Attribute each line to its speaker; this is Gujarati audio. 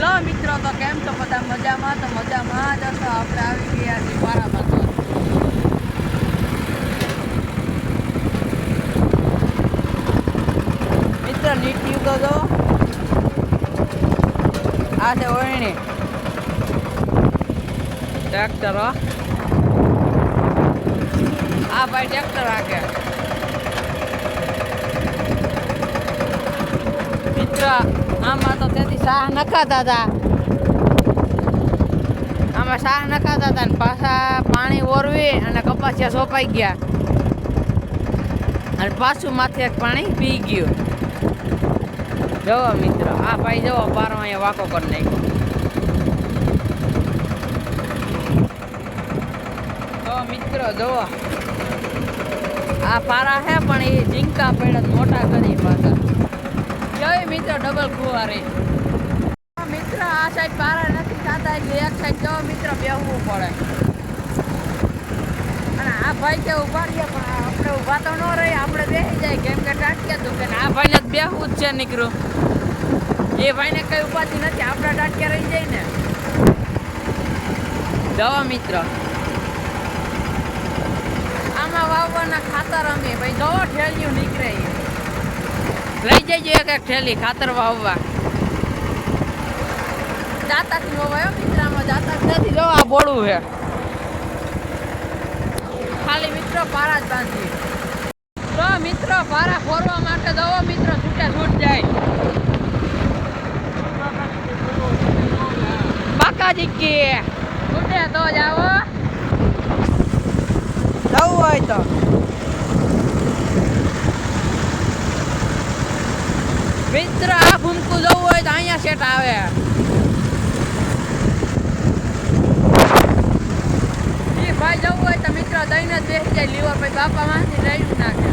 Speaker 1: હેલો મિત્રો, તો કેમ છો? બધા મજામાં? તો મજામાં જ હશો. આપણે આવી ગયા છીએ પારામાં મિત્ર નીટ્યું તો જો આ છે ઓયણી. ટ્રેક્ટર. આ ભાઈ ટ્રેક્ટર હાકે. મિત્ર, આમાં તો શાહ નખાતા હતા આમાં શાહ નખાતા હતા ને પાછા પાણી ઓરવી અને કપાસિયા સોપાઈ ગયા. અને પાછું માથે પાણી પી ગયું. જવો મિત્રો, આ ભાઈ જવો પારો અહીંયા વાકો કરી નાખ્યો. મિત્ર, જુઓ. આ પારા હે, પણ એ ઝીંકા પડે મોટા કરી પાછા. જય મિત્ર ડબલ કુવારી. મિત્ર, આ સાઈડ પારા નથી થતા એટલે એક સાઈડ જો મિત્ર બેહવું પડે. અને આ ભાઈ કે ઊભા રહીએ પણ આપણે ઊભા તો ન રહી, આપણે બેસી જાય. કેમ કે ટાટક્યા દુખે કે આ ભાઈને બેહવું જ છે, નીકળું. એ ભાઈને કઈ ઉપાધિ નથી, આપણા ટાટક્યા રહી જાય ને. જવા, મિત્ર. આમાં વાવવાના ખાતર અમે, ભાઈ જવો ઠેલિયું નીકળે. લઈ જજો એક એક ઠેલી ખાતર વાવવા. દાતાથી વવાયો મિત્રામાં દાતા નથી. જો આ બોળું છે. ખાલી મિત્રો પારા જ બાંધી તો મિત્રો પારા ફોરવા માટે દવો મિત્રો છૂટે છૂટ જાય. બાકાજી કે છૂટે તો જાવો જવું હોય તો. મિત્ર આ ભૂમકું જવું હોય તો અહીંયા સેટ આવે એ ભાઈ જવું હોય તો મિત્ર દઈને જ બેસી જાય લીવર પછી બાપા માંથી લઈ નાખે.